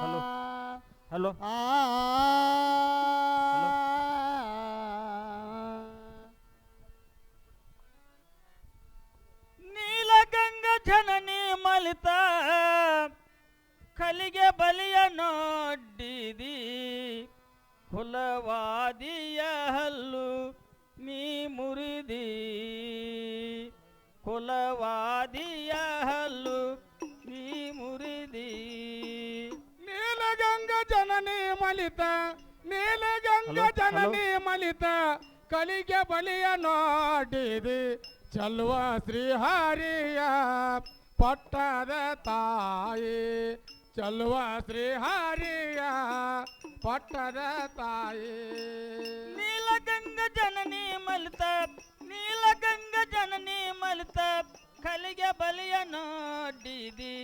Hello. Hello. ಜನನಿ ಮಲಿತ ನೀಲಗಂಗ ಜನನಿ ಮಲಿತ ಕಲಿಗೆ ಬಲಿಯ ನೋಡಿದಿ ಚಲುವ ಶ್ರೀಹರಿಯ ಪಟ್ಟದ ತಾಯಿ. ಚಲುವ ಶ್ರೀಹರಿಯ ಪಟ್ಟದ ತಾಯಿ. ನೀಲಗಂಗ ಜನನಿ ಮಲಿತ ನೀಲಗಂಗ ಜನನಿ ಮಲಿತ ಕಲಿಗೆ ಬಲಿಯ ನೋಡಿದಿ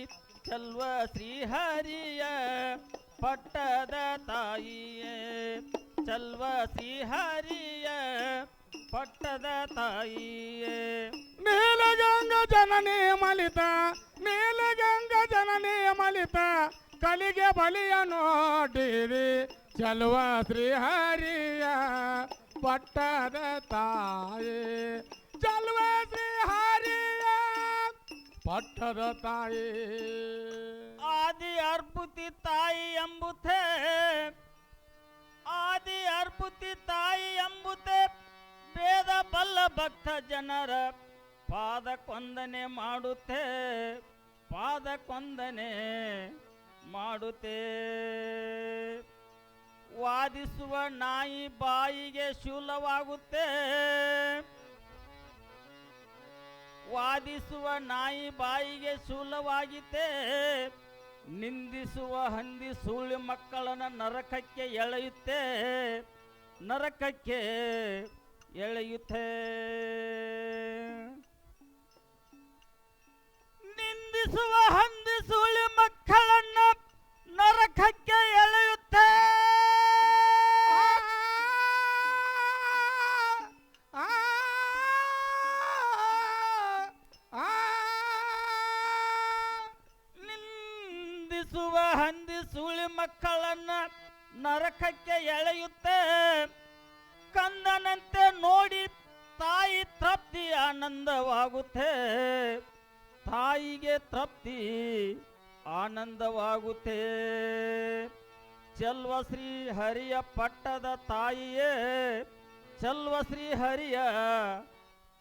ಚಲುವ ಶ್ರೀಹರಿಯ ಪಟ್ಟದ ತಾಯಿಯೇ, ಚಲ್ವ ಹರಿಯ ಪಟ್ಟದ ತಾಯಿಯೇ. ನೀಲಗಂಗ ಜನನೇ ಮಲಿತ ನೀಲಗಂಗ ಜನನೇ ಮಲಿತ, ಕಲಿಗೆ ಬಲಿಯ ನೋಡಿರಿ, ಚಲುವ ಶ್ರೀಹರಿಯ ಪಟ್ಟದ ತಾಯಿ. ಚಲುವ ಶ್ರೀಹರಿಯ ಪಟ್ಟದ ತಾಯಿ. ಆದಿ ಅರ್ಬುತಿ ತಾಯಿ ಎಂಬುತ್ತೆ ಆದಿ ಅರ್ಬುತಿ ತಾಯಿ ಎಂಬುತ್ತೆ ಭೇದ ಬಲ್ಲ ಭಕ್ತ ಜನರ ಪಾದ ಕೊಂದನೆ ಮಾಡುತ್ತೆ, ಪಾದ ಕೊಂದನೆ ಮಾಡುತ್ತೆ. ವಾದಿಸುವ ನಾಯಿ ಬಾಯಿಗೆ ಶೂಲವಾಗುತ್ತೆ, ವಾದಿಸುವ ನಾಯಿ ಬಾಯಿಗೆ ಶೂಲವಾಗಿದೆ ನಿಂದಿಸುವ ಹಂದಿ ಸುಳಿ ಮಕ್ಕಳನ್ನ ನರಕಕ್ಕೆ ಎಳೆಯುತ್ತೆ ನರಕಕ್ಕೆ ಎಳೆಯುತ್ತೆ. ನಿಂದಿಸುವ ಹಂದಿ ಸುಳಿ ಮಕ್ಕಳನ್ನ ನರಕಕ್ಕೆ ಮಕ್ಕಳನ್ನ ನರಕಕ್ಕೆ ಎಳೆಯುತ್ತೆ. ಕಂದನಂತೆ ನೋಡಿ ತಾಯಿ ತೃಪ್ತಿ ಆನಂದವಾಗುತ್ತೆ. ತಾಯಿಗೆ ತೃಪ್ತಿ ಆನಂದವಾಗುತ್ತೆ. ಚಲ್ವ ಶ್ರೀ ಹರಿಯ ಪಟ್ಟದ ತಾಯಿಯೇ, ಚಲ್ವ ಶ್ರೀ ಹರಿಯ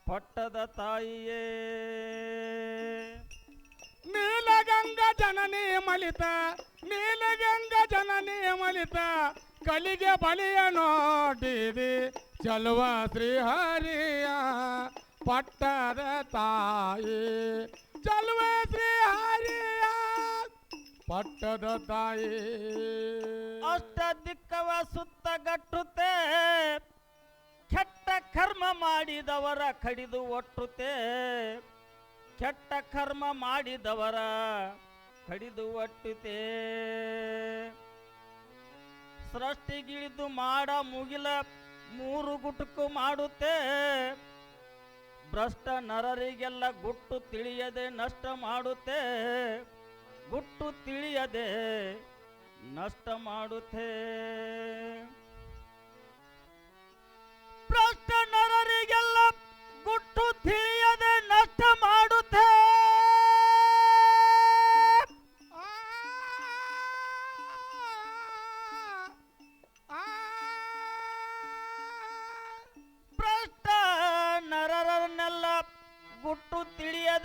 ಪಟ್ಟದ ತಾಯಿಯೇ. ನೀಲಗಂಗ ಜನನಿ ಮಲಿತ ನೀಲಗಂಗಾ ಜನನಿ ಮಲಿತ, ಕಲಿಗೆ ಬಲಿಯ ನೋಡಿದಿ ಚಲುವ ಶ್ರೀಹರಿಯ ಪಟ್ಟದ ತಾಯಿ. ಚಲುವ ಶ್ರೀಹರಿಯ ಪಟ್ಟದ ತಾಯಿ. ಅಷ್ಟ ದಿಕ್ಕವ ಸುತ್ತಗಟ್ಟುತ್ತೆ ಕೆಟ್ಟ ಕರ್ಮ ಮಾಡಿದವರ ಕಡಿದು ಒಟ್ಟುತ್ತೆ ಕೆಟ್ಟ ಕರ್ಮ ಮಾಡಿದವರ ಕಡಿದು ಒಟ್ಟುತೆ. ಸೃಷ್ಟಿಗಿಳಿದು ಮಾಡ ಮುಗಿಲ ಮೂರು ಗುಟುಕು ಮಾಡುತ್ತೆ. ಭ್ರಷ್ಟ ನರರಿಗೆಲ್ಲ ಗುಟ್ಟು ತಿಳಿಯದೆ ನಷ್ಟ ಮಾಡುತ್ತೆ. ಗುಟ್ಟು ತಿಳಿಯದೆ ನಷ್ಟ ಮಾಡುತ್ತೆ.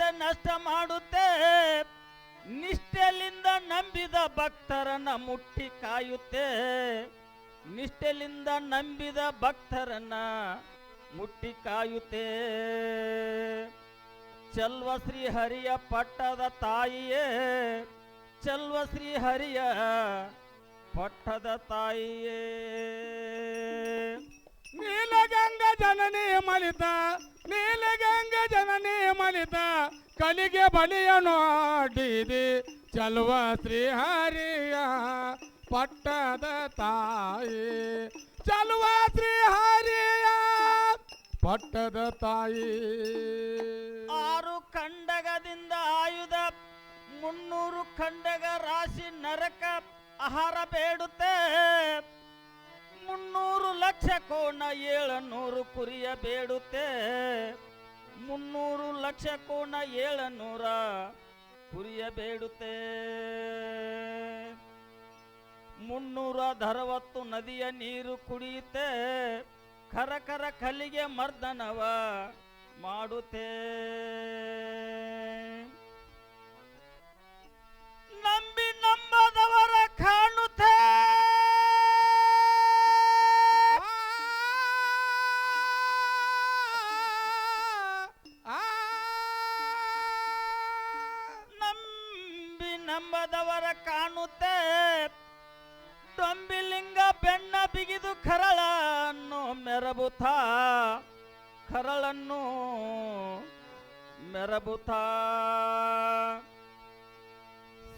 ನಷ್ಟ ಮಾಡುತ್ತೆ. ನಿಷ್ಠೆಲಿಂದ ನಂಬಿದ ಭಕ್ತರನ್ನ ಮುಟ್ಟಿ ಕಾಯುತ್ತೆ. ನಿಷ್ಠೆಲಿಂದ ನಂಬಿದ ಭಕ್ತರನ್ನ ಮುಟ್ಟಿ ಕಾಯುತ್ತೆ. ಚಲ್ವ ಶ್ರೀ ಹರಿಯ ಪಟ್ಟದ ತಾಯಿಯೇ, ಚಲ್ವ ಶ್ರೀ ಹರಿಯ ಪಟ್ಟದ ತಾಯಿಯೇ. ನೀಲಗಂಗ ಜನನಿ ಮಲಿತ ನೀಲಗಂಗ ಜನನಿ ಮಲಿತ ಕಲಿಗೆ ಬಲಿಯ ನೋಡಿದಿ ಚಲುವ ಶ್ರೀಹರಿಯ ಪಟ್ಟದ ತಾಯಿ. ಚಲುವ ಶ್ರೀಹರಿಯ ಪಟ್ಟದ ತಾಯಿ. ಆರು ಖಂಡಗದಿಂದ ಆಯುಧ, ಮುನ್ನೂರು ಖಂಡಗ ರಾಶಿ ನರಕ ಆಹಾರ ಬೇಡುತ್ತೆ. ಮುನ್ನೂರು ಲಕ್ಷ ಕೋಣ ಏಳನೂರು ಕುರಿಯ ಬೇಡುತ್ತೆ. ಮುನ್ನೂರು ಲಕ್ಷ ಕೋಣ ಏಳನೂರ ಕುರಿಯ ಬೇಡುತ್ತೆ. ಮುನ್ನೂರ ಧರವತ್ತು ನದಿಯ ನೀರು ಕುಡಿಯುತ್ತೆ. ಕರಕರ ಕಲಿಗೆ ಮರ್ದನವ ಮಾಡುತ್ತೆ. ನಂಬದವರ ಕಾಣುತ್ತೆ. ಟೊಂಬಿಲಿಂಗ ಬೆನ್ನ ಬಿಗಿದು ಕರಳನ್ನು ಮೆರಬುತ. ಕರಳನ್ನು ಮೆರಬುತ.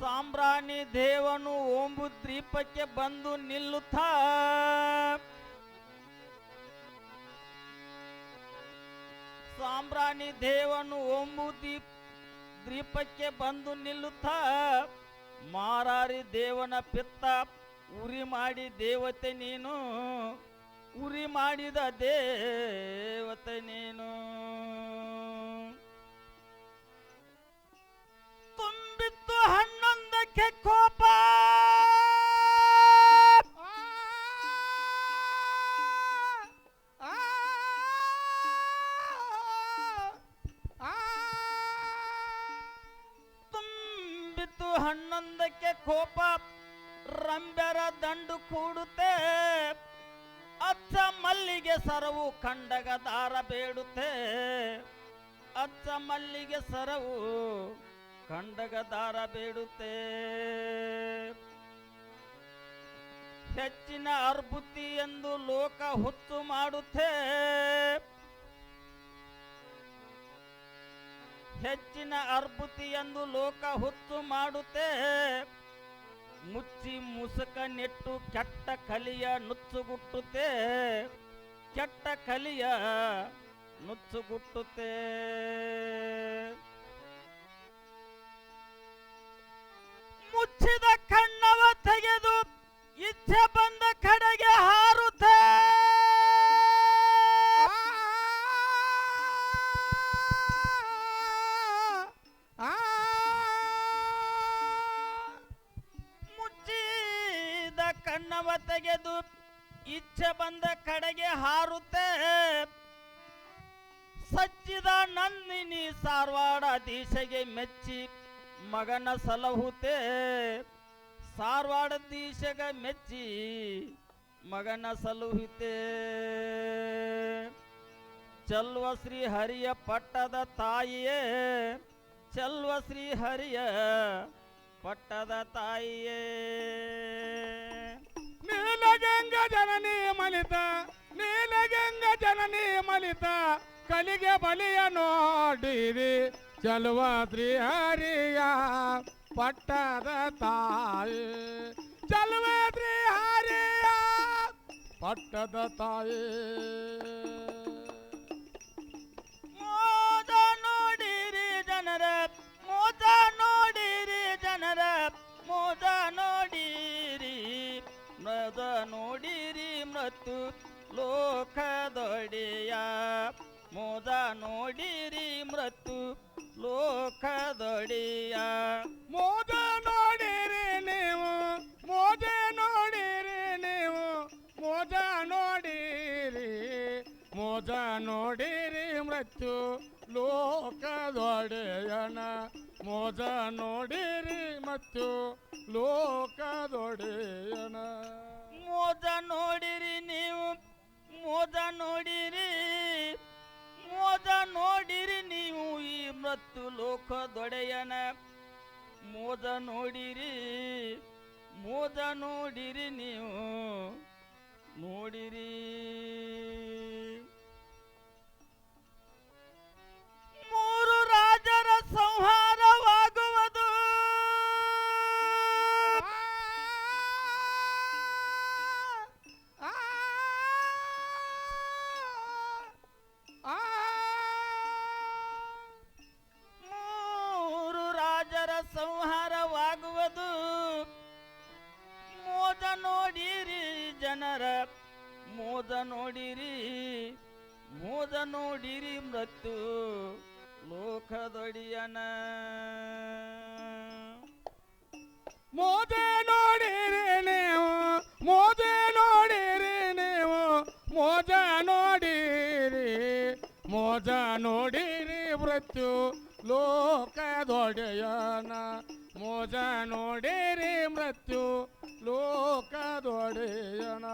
ಸಾಂಬ್ರಾಣಿ ದೇವನು ಓಂಬು ದ್ವೀಪಕ್ಕೆ ಬಂದು ನಿಲ್ಲುತ್ತ. ಸಾಂಬ್ರಾಣಿ ದೇವನು ಓಂಬು ದೀಪ್ ದ್ವೀಪಕ್ಕೆ ಬಂದು ನಿಲ್ಲುತ್ತ ಮಾರಾರಿ ದೇವನ ಪಿತ್ತ, ಉರಿ ಮಾಡಿ ದೇವತೆ ನೀನು, ಉರಿ ಮಾಡಿದ ದೇವತೆ ನೀನು. ತುಂಬಿತ್ತು ಹನ್ನೊಂದಕ್ಕೆ ಕೋಪ. ರಂಬೆರ ದಂಡು ಕೂಡುತ್ತೆ. ಅಚ್ಚ ಮಲ್ಲಿಗೆ ಸರವು ಖಂಡಗ ದಾರ ಬೇಡುತ್ತೆ. ಅಚ್ಚ ಮಲ್ಲಿಗೆ ಸರವು ಖಂಡಗ ದಾರ ಬೇಡುತ್ತೆ. ಹೆಚ್ಚಿನ ಅರ್ಬುತಿ ಎಂದು ಲೋಕ ಹುಚ್ಚು ಮಾಡುತ್ತೆ. ಹೆಚ್ಚಿನ ಅರ್ಬುತಿ ಎಂದು ಲೋಕ ಹುಚ್ಚು ಮಾಡುತ್ತೆ. ಮುಚ್ಚಿ ಮುಸುಕ ನೆಟ್ಟು ಕೆಟ್ಟ ಕಲಿಯ ನುಚ್ಚುಗುಟ್ಟುತ್ತೆ. ಕೆಟ್ಟ ಕಲಿಯ ನುಚ್ಚುಗುಟ್ಟುತ್ತೆ. ಮುಚ್ಚಿದ ಕಣ್ಣವ ತೆಗೆದು ಇಚ್ಛೆ ಬಂದ ಕಡೆಗೆ ತೆಗೆದು ಇಚ್ಛೆ ಬಂದ ಕಡೆಗೆ ಹಾರುತ್ತೆ. ಸಚ್ಚಿದ ನಂದಿನಿ ಸಾರ್ವಾಡ ದೀಶೆಗೆ ಮೆಚ್ಚಿ ಮಗನ ಸಲಹುತ್ತೆ ಸಾರ್ವಾಡ ದೀಶೆಗೆ ಮೆಚ್ಚಿ ಮಗನ ಸಲಹುತ್ತೆ ಚಲ್ವ ಶ್ರೀ ಹರಿಯ ಪಟ್ಟದ ತಾಯಿಯೇ, ಚಲ್ವ ಶ್ರೀ ಹರಿಯ ಪಟ್ಟದ ತಾಯಿಯೇ. ನೀಲಗಂಗ ಜನನಿ ಮಲಿತ, ನೀಲಗಂಗ ಜನನಿ ಮಲಿತ, ಕಲಿಗೆ ಬಲಿಯ ನೋಡಿರಿ ಚಲುವ ತ್ರಿಹರಿಯ ಪಟ್ಟದ ತಾಯಿ. ಚಲುವ ತ್ರಿಹರಿಯ ಪಟ್ಟದ ತಾಯಿ. ನೋಡಿರಿ ಮೃತ್ಯು ಲೋಕದೊಡೆಯ. ಮೋದ ನೋಡಿರಿ ಮೃತ್ಯು ಲೋಕದೊಡೆಯ. ಮೋದ ನೋಡಿರಿ ನೀವು, ಮೋದ ನೋಡಿರಿ ನೀವು, ಮೋದ ನೋಡಿರಿ ಮೋದ ನೋಡಿರಿ ಮೃತ್ಯು ಲೋಕದೊಡೆಯನ. ಮೋದ ನೋಡಿರಿ ಮತ್ತು ಲೋಕದೊಡೆಯನ. ಮೋದ ನೋಡಿರಿ ನೀವು, ಮೋದ ನೋಡಿರಿ ಮೋದ ನೋಡಿರಿ ನೀವು ಈ ಮೃತ್ಯು ಲೋಕದೊಡೆಯನ. ಮೋದ ನೋಡಿರಿ ಮೋದ ನೋಡಿರಿ ನೀವು, ನೋಡಿರಿ. ರಾಜರ ಸಂಹಾರವಾಗುವುದು. ಜನರ, ಮೋದ ನೋಡಿರಿ ಮೋದ ನೋಡಿರಿ ಮೃತ್ಯು ಲೋಕದೊಡಿಯನ. ಮೋದೆ ನೋಡಿರಿ ನೀವು, ಮೋದೆ ನೋಡಿರಿ ನೀವು, ಮೋದ ನೋಡಿರಿ ಮೋದ ನೋಡಿರಿ ಮೃತ್ಯು ಲೋಕದೊಡೆಯನ ಮೋಜ ನೋಡಿರಿ ಮೃತ್ಯು ಲೋಕದೊಡೆಯನ.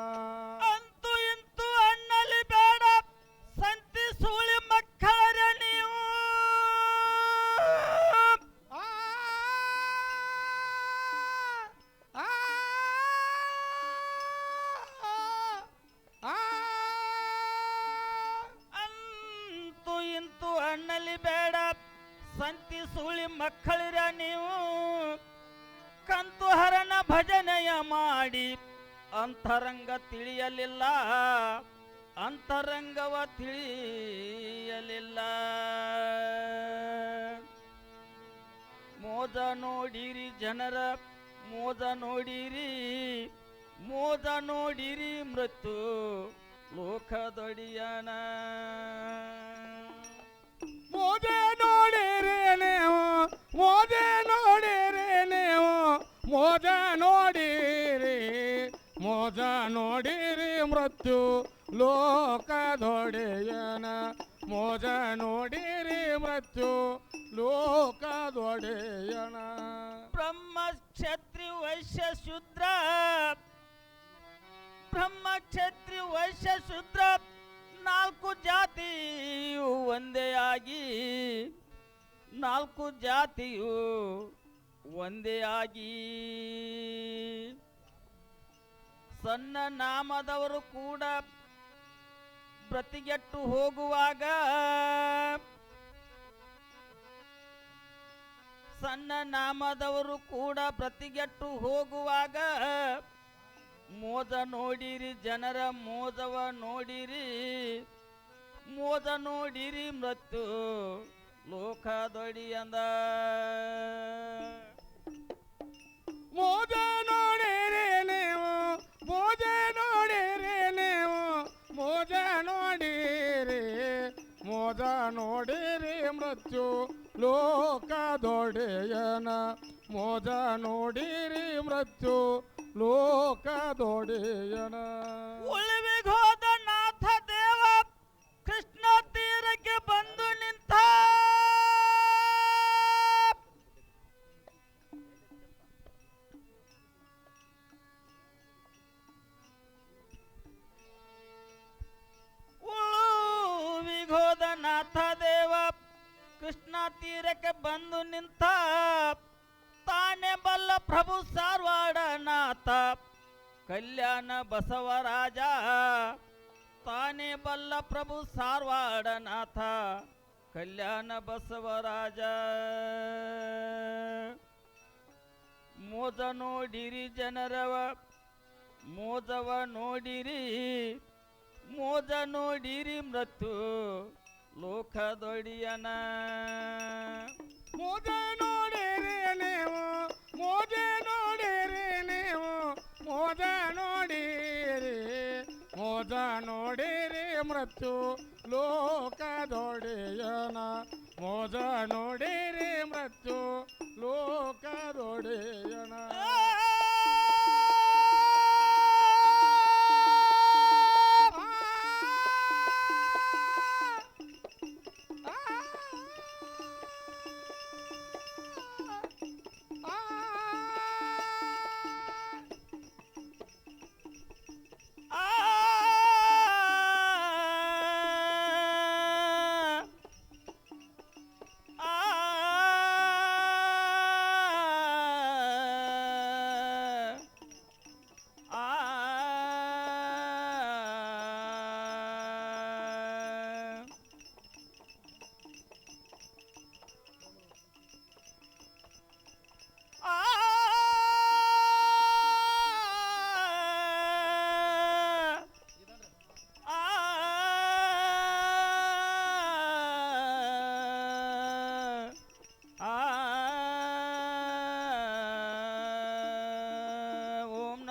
ಸೂಳಿ ಮಕ್ಕಳಿರ ನೀವು? ಕಂತು ಹರನ ಭಜನೆಯ ಮಾಡಿ ಅಂತರಂಗ ತಿಳಿಯಲಿಲ್ಲ, ಅಂತರಂಗವ ತಿಳಿಯಲಿಲ್ಲ. ಮೋದ ನೋಡಿರಿ ಜನರ ಮೋದ ನೋಡಿರಿ ಮೋದ ನೋಡಿರಿ ಮೃತ್ಯು ಲೋಕದೊಡಿಯನ. ಮೋದ ನೋಡಿರಿ ನೀವು, ಮೋದೆ ನೋಡಿರಿ ನೀವು, ಮೋಜ ನೋಡಿರಿ ಮೋಜ ನೋಡಿರಿ ಮೃತ್ಯು ಲೋಕದೊಡೆಯನ, ಮೋಜ ನೋಡಿರಿ ಮೃತ್ಯು ಲೋಕದೊಡೆಯನ. ಬ್ರಹ್ಮ ಕ್ಷತ್ರಿ ವೈಶ್ಯ ಶೂದ್ರ ಬ್ರಹ್ಮ ಕ್ಷತ್ರಿ ವೈಶ್ಯ ಶೂದ್ರ, ನಾಲ್ಕು ಜಾತಿಯು ಒಂದೇ ಆಗಿ ನಾಲ್ಕು ಜಾತಿಯು ಒಂದೇ ಆಗಿ. ಸಣ್ಣ ನಾಮದವರು ಕೂಡ ಪ್ರತಿಗೆಟ್ಟು ಹೋಗುವಾಗ ಸಣ್ಣ ನಾಮದವರು ಕೂಡ ಪ್ರತಿಗೆಟ್ಟು ಹೋಗುವಾಗ ಮೋದ ನೋಡಿರಿ, ಜನರ ಮೋದವ ನೋಡಿರಿ, ಮೋದ ನೋಡಿರಿ ಮೃತ್ಯು. ಲೋಕದೊಡಿ ಅಂದ ಮೋಜ ನೋಡಿರಿ ನೀವು, ಮೋಜ ನೋಡಿರಿ ನೀವು, ಮೋಜ ನೋಡಿರಿ ಮೋಜ ನೋಡಿರಿ ಮೃತ್ಯು ಲೋಕದೊಡೆಯನ. ಮೋಜ ನೋಡಿರಿ ಮೃತ್ಯು ಲೋಕದೊಡೆಯನ. ಕೃಷ್ಣ ತೀರಕ್ಕೆ ಬಂದು ನಿಂತ ತಾನೆ ಬಲ್ಲ ಪ್ರಭು ಸಾರ್ವಾಡನಾಥ. ಕಲ್ಯಾಣ ಬಸವರಾಜ ತಾನೇ ಬಲ್ಲ ಪ್ರಭು ಸಾರ್ವಾಡನಾಥ. ಕಲ್ಯಾಣ ಬಸವರಾಜ ಮೋದ ನೋಡಿರಿ ಜನರವ ಮೋದವ ನೋಡಿರಿ ಮೋದ ನೋಡಿರಿ ಮೃತ್ಯು. ಲೋಕದೊಡಿಯನ. ಮೋಜೆ ನೋಡಿರಿ ನೀವು ಮೋಜ ನೋಡಿರಿ ನೀವು ಮೋಜ ನೋಡಿರಿ ಮೋಜ ನೋಡಿರಿ ಮೃತ್ಯು ಲೋಕದೊಡೆಯನ. ಮೋಜ ನೋಡಿರಿ ಮೃತ್ಯು ಲೋಕದೊಡೆಯನ.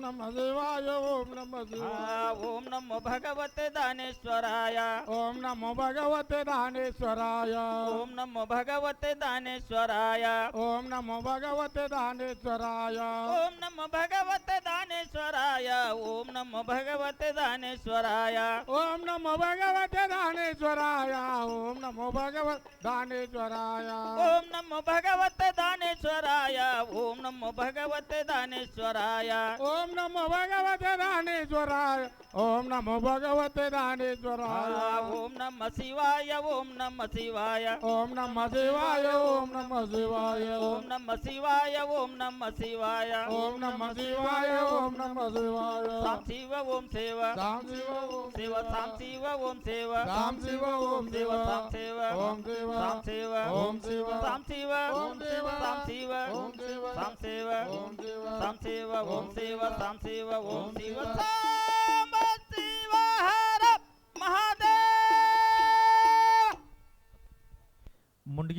नम शिवाय ओम नम शिवाय ओम नमो भगवते दानेश्वराय ओम नमो भगवते दानेश्वराय ओम नमो भगवते दानेश्वराय ओम नमो भगवते दानेश्वराय ओम नमो भगवते दानेश्वराय ओम नमो भगवते दानेश्वराय ओम नमो भगवते दानेश्वराय ओम नमो भगवत दानेश्वराय ओम नमो भगवते दानेश्वराय ओम नमो भगवते दानेश्वराय ओम ओम नमो भगवते राणेश्वराय ओम नमो भगवते राणेश्वराय ओम नम शिवाय ओम नम शिवाय। ओम नम शिवाय ओम नम शिवाय। ओम नम शिवाय ओम नम शिवाय। ओम नम शिवाय ओम नमः शिवाय। शाम शिव ओम शिव शाम शिव ओम शिव शाम शिव ओम शिव शाम शिव ओम शिव शाम शिव ओम शिव शाम शिव ओम शिव शाम शिव। ओम शिव शाम शिव। ओम शिव शाम शिव ओम शिव शाम शिव ओम शिव शिव సాం శివ ఓం శివ. సామ ముండిగి